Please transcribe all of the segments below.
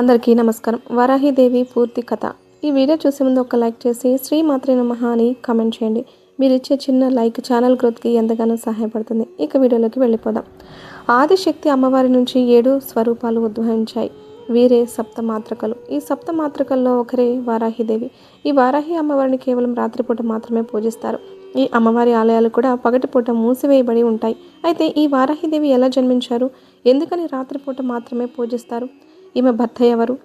అందరికీ నమస్కారం. వరాహిదేవి పూర్తి కథ. ఈ వీడియో చూసే ముందు ఒక లైక్ చేసి శ్రీ మాత్రే నమః అని కామెంట్ చేయండి. మీరు ఇచ్చే చిన్న లైక్ ఛానల్ గ్రోత్కి ఎంతగానో సహాయపడుతుంది. ఇక వీడియోలోకి వెళ్ళిపోదాం. ఆదిశక్తి అమ్మవారి నుంచి ఏడు స్వరూపాలు ఉద్భవించాయి. వీరే సప్తమాత్రకలు. ఈ సప్తమాత్రకల్లో ఒకరే వారాహిదేవి. ఈ వారాహి అమ్మవారిని కేవలం రాత్రిపూట మాత్రమే పూజిస్తారు. ఈ అమ్మవారి ఆలయాలు కూడా పగటిపూట మూసివేయబడి ఉంటాయి. అయితే ఈ వారాహిదేవి ఎలా జన్మించారు? ఎందుకని రాత్రిపూట మాత్రమే పూజిస్తారు? ఈమె భర్త ఎవరు?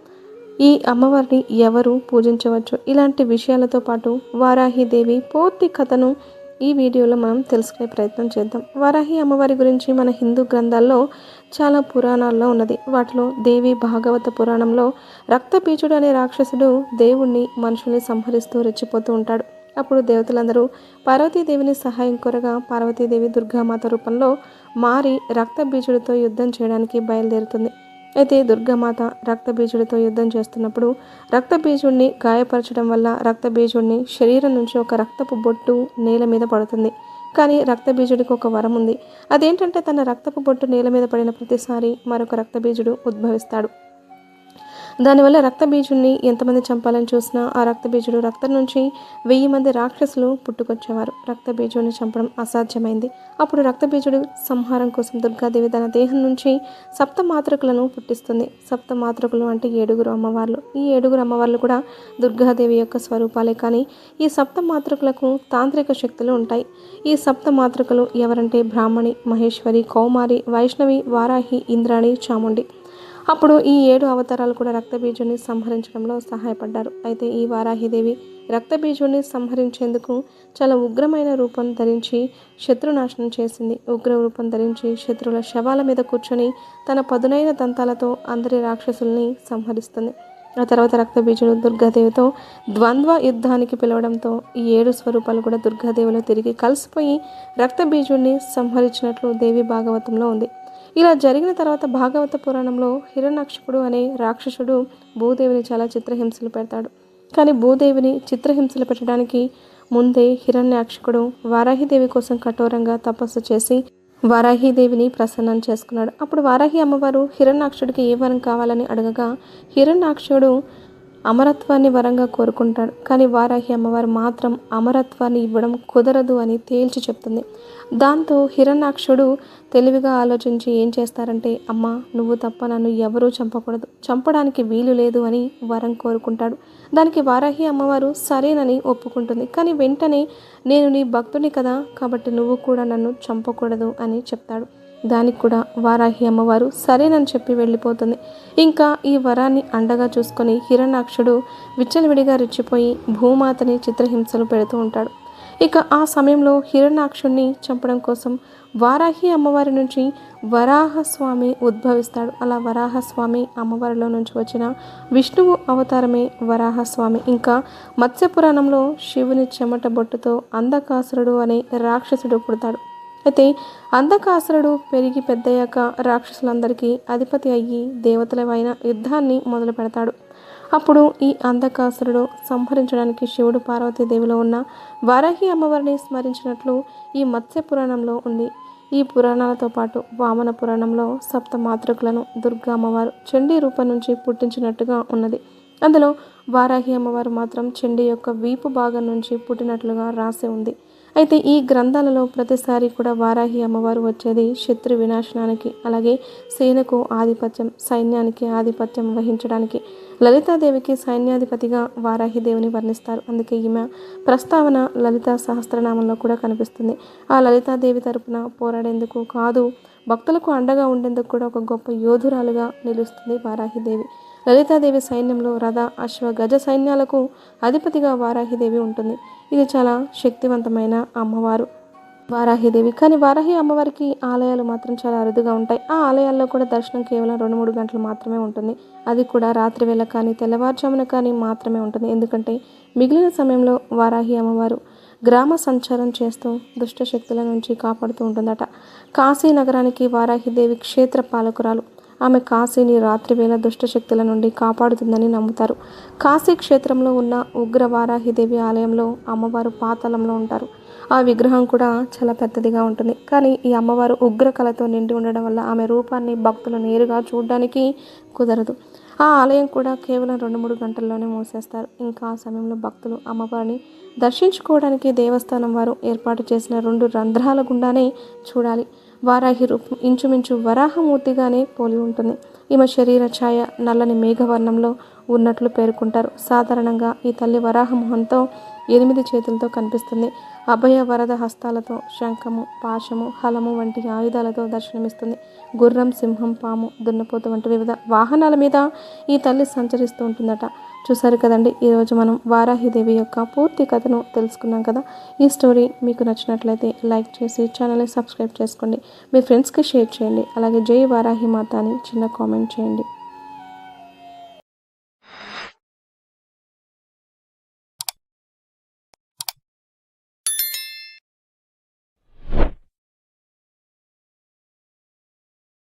ఈ అమ్మవారిని ఎవరు పూజించవచ్చు? ఇలాంటి విషయాలతో పాటు వారాహిదేవి పూర్తి కథను ఈ వీడియోలో మనం తెలుసుకునే ప్రయత్నం చేద్దాం. వారాహి అమ్మవారి గురించి మన హిందూ గ్రంథాల్లో చాలా పురాణాల్లో ఉన్నది. వాటిలో దేవి భాగవత పురాణంలో రక్తపీచుడు అనే రాక్షసుడు దేవుణ్ణి మనుషుల్ని సంహరిస్తూ రెచ్చిపోతూ ఉంటాడు. అప్పుడు దేవతలందరూ పార్వతీదేవిని సహాయం కోరగా పార్వతీదేవి దుర్గామాత రూపంలో మారి రక్తబీజుడితో యుద్ధం చేయడానికి బయలుదేరుతుంది. అయితే దుర్గామాత రక్తబీజుడితో యుద్ధం చేస్తున్నప్పుడు రక్తబీజుడిని గాయపరచడం వల్ల రక్తబీజుడిని శరీరం నుంచి ఒక రక్తపు బొట్టు నేల మీద పడుతుంది. కానీ రక్తబీజుడికి ఒక వరం ఉంది. అదేంటంటే తన రక్తపు బొట్టు నేల మీద పడిన ప్రతిసారి మరొక రక్తబీజుడు ఉద్భవిస్తాడు. దానివల్ల రక్తబీజుడిని ఎంతమంది చంపాలని చూసినా ఆ రక్తబీజుడు రక్తం నుంచి వెయ్యి మంది రాక్షసులు పుట్టుకొచ్చేవారు. రక్తబీజుడిని చంపడం అసాధ్యమైంది. అప్పుడు రక్తబీజుడు సంహారం కోసం దుర్గాదేవి తన దేహం నుంచి సప్త మాతృకులను పుట్టిస్తుంది. సప్త మాతృకులు అంటే ఏడుగురు అమ్మవార్లు. ఈ ఏడుగురు అమ్మవార్లు కూడా దుర్గాదేవి యొక్క స్వరూపాలే కానీ ఈ సప్త మాతృకులకు తాంత్రిక శక్తులు ఉంటాయి. ఈ సప్త మాతృకలు ఎవరంటే బ్రాహ్మణి మహేశ్వరి కౌమారి వైష్ణవి వారాహి ఇంద్రాణి చాముండి. అప్పుడు ఈ ఏడు అవతారాలు కూడా రక్తబీజుని సంహరించడంలో సహాయపడ్డారు. అయితే ఈ వారాహిదేవి రక్తబీజుని సంహరించేందుకు చాలా ఉగ్రమైన రూపం ధరించి శత్రునాశనం చేసింది. ఉగ్ర రూపం ధరించి శత్రువుల శవాల మీద కూర్చొని తన పదునైన దంతాలతో అందరి రాక్షసుల్ని సంహరిస్తుంది. ఆ తర్వాత రక్తబీజుడు దుర్గాదేవితో ద్వంద్వ యుద్ధానికి పిలవడంతో ఈ ఏడు స్వరూపాలు కూడా దుర్గాదేవిలో తిరిగి కలిసిపోయి రక్తబీజుడిని సంహరించినట్లు దేవి భాగవతంలో ఉంది. ఇలా జరిగిన తర్వాత భాగవత పురాణంలో హిరణాక్షకుడు అనే రాక్షసుడు భూదేవిని చాలా చిత్రహింసలు పెడతాడు. కానీ భూదేవిని చిత్రహింసలు పెట్టడానికి ముందే హిరణ్యాక్షకుడు వారాహిదేవి కోసం కఠోరంగా తపస్సు చేసి వారాహిదేవిని ప్రసన్నం చేసుకున్నాడు. అప్పుడు వారాహి అమ్మవారు హిరణ్యాక్షుడికి ఏ వరం కావాలని అడగగా హిరణ్యాక్షుడు అమరత్వాన్ని వరంగా కోరుకుంటాడు. కానీ వారాహి అమ్మవారు మాత్రం అమరత్వాన్ని ఇవ్వడం కుదరదు అని తేల్చి చెప్తుంది. దాంతో హిరణాక్షుడు తెలివిగా ఆలోచించి ఏం చేస్తారంటే అమ్మ నువ్వు తప్ప నన్ను ఎవరూ చంపకూడదు. చంపడానికి వీలు లేదు అని వరం కోరుకుంటాడు. దానికి వారాహి అమ్మవారు సరేనని ఒప్పుకుంటుంది. కానీ వెంటనే నేను నీ భక్తుని కదా కాబట్టి నువ్వు కూడా నన్ను చంపకూడదు అని చెప్తాడు. దానికి కూడా వారాహి అమ్మవారు సరేనని చెప్పి వెళ్ళిపోతుంది. ఇంకా ఈ వరాన్ని అండగా చూసుకొని హిరణాక్షుడు విచ్చలవిడిగా రెచ్చిపోయి భూమాతని చిత్రహింసలు పెడుతూ ఉంటాడు. ఇక ఆ సమయంలో హిరణాక్షుణ్ణి చంపడం కోసం వారాహి అమ్మవారి నుంచి వరాహస్వామి ఉద్భవిస్తాడు. అలా వరాహస్వామి అమ్మవారిలో నుంచి వచ్చిన విష్ణువు అవతారమే వరాహస్వామి. ఇంకా మత్స్యపురాణంలో శివుని చెమట బొట్టుతో అంధకాసురుడు అనే రాక్షసుడు పుడతాడు. అయితే అంధకాసురుడు పెరిగి పెద్దయ్యాక రాక్షసులందరికీ అధిపతి అయ్యి దేవతలవైన యుద్ధాన్ని మొదలు పెడతాడు. అప్పుడు ఈ అంధకాసురుడు సంహరించడానికి శివుడు పార్వతీదేవిలో ఉన్న వారాహి అమ్మవారిని స్మరించినట్లు ఈ మత్స్య పురాణంలో ఉంది. ఈ పురాణాలతో పాటు వామన పురాణంలో సప్త మాతృకులను దుర్గా అమ్మవారు చండీ రూపం నుంచి పుట్టించినట్టుగా ఉన్నది. అందులో వారాహి అమ్మవారు మాత్రం చండీ యొక్క వీపు భాగం నుంచి పుట్టినట్లుగా రాసి ఉంది. అయితే ఈ గ్రంథాలలో ప్రతిసారి కూడా వారాహి అమ్మవారు వచ్చేది శత్రు వినాశనానికి అలాగే సేనకు ఆధిపత్యం సైన్యానికి ఆధిపత్యం వహించడానికి. లలితాదేవికి సైన్యాధిపతిగా వారాహి దేవుని వర్ణిస్తారు. అందుకే ఈమె ప్రస్తావన లలితా సహస్రనామంలో కూడా కనిపిస్తుంది. ఆ లలితాదేవి తరపున పోరాడేందుకు కాదు భక్తులకు అండగా ఉండేందుకు కూడా ఒక గొప్ప యోధురాలుగా నిలుస్తుంది వారాహిదేవి లలితాదేవి సైన్యంలో రథ అశ్వ గజ సైన్యాలకు అధిపతిగా వారాహిదేవి ఉంటుంది. ఇది చాలా శక్తివంతమైన అమ్మవారు. వారాహిదేవి. కానీ వారాహి అమ్మవారికి ఆలయాలు మాత్రం చాలా అరుదుగా ఉంటాయి. ఆ ఆలయాల్లో కూడా దర్శనం కేవలం రెండు మూడు గంటలు మాత్రమే ఉంటుంది. అది కూడా రాత్రి వేళ కానీ తెల్లవారుజామున కానీ మాత్రమే ఉంటుంది. ఎందుకంటే మిగిలిన సమయంలో వారాహి అమ్మవారు గ్రామ సంచారం చేస్తూ దుష్ట శక్తుల నుంచి కాపాడుతూ ఉంటుందట. కాశీ నగరానికి వారాహిదేవి క్షేత్ర పాలకురాలు. ఆమె కాశీని రాత్రివేళ దుష్టశక్తుల నుండి కాపాడుతుందని నమ్ముతారు. కాశీ క్షేత్రంలో ఉన్న ఉగ్రవారాహిదేవి ఆలయంలో అమ్మవారు పాతాళంలో ఉంటారు. ఆ విగ్రహం కూడా చాలా పెద్దదిగా ఉంటుంది. కానీ ఈ అమ్మవారు ఉగ్రకళతో నిండి ఉండడం వల్ల ఆమె రూపాన్ని భక్తులు నేరుగా చూడడానికి కుదరదు. ఆ ఆలయం కూడా కేవలం రెండు మూడు గంటల్లోనే మూసేస్తారు. ఇంకా ఆ సమయంలో భక్తులు అమ్మవారిని దర్శించుకోవడానికి దేవస్థానం వారు ఏర్పాటు చేసిన రెండు రంధ్రాల గుండానే చూడాలి. వారాహి రూపం ఇంచుమించు వరాహమూర్తిగానే పోలి ఉంటుంది. ఈమె శరీర ఛాయ నల్లని మేఘవర్ణంలో ఉన్నట్లు పేర్కొంటారు. సాధారణంగా ఈ తల్లి వరాహమోహంతో ఎనిమిది చేతులతో కనిపిస్తుంది. అభయ వరద హస్తాలతో శంఖము పాశము హలము వంటి ఆయుధాలతో దర్శనమిస్తుంది. గుర్రం సింహం పాము దున్నపోత వంటి వివిధ వాహనాల మీద ఈ తల్లి సంచరిస్తూ ఉంటుందట. చూసారు కదండి ఈరోజు మనం వారాహిదేవి యొక్క పూర్తి కథను తెలుసుకున్నాం కదా. ఈ స్టోరీ మీకు నచ్చినట్లయితే లైక్ చేసి ఛానల్ని సబ్స్క్రైబ్ చేసుకోండి. మీ ఫ్రెండ్స్కి షేర్ చేయండి. అలాగే జై వారాహి మాత అని చిన్న కామెంట్ చేయండి.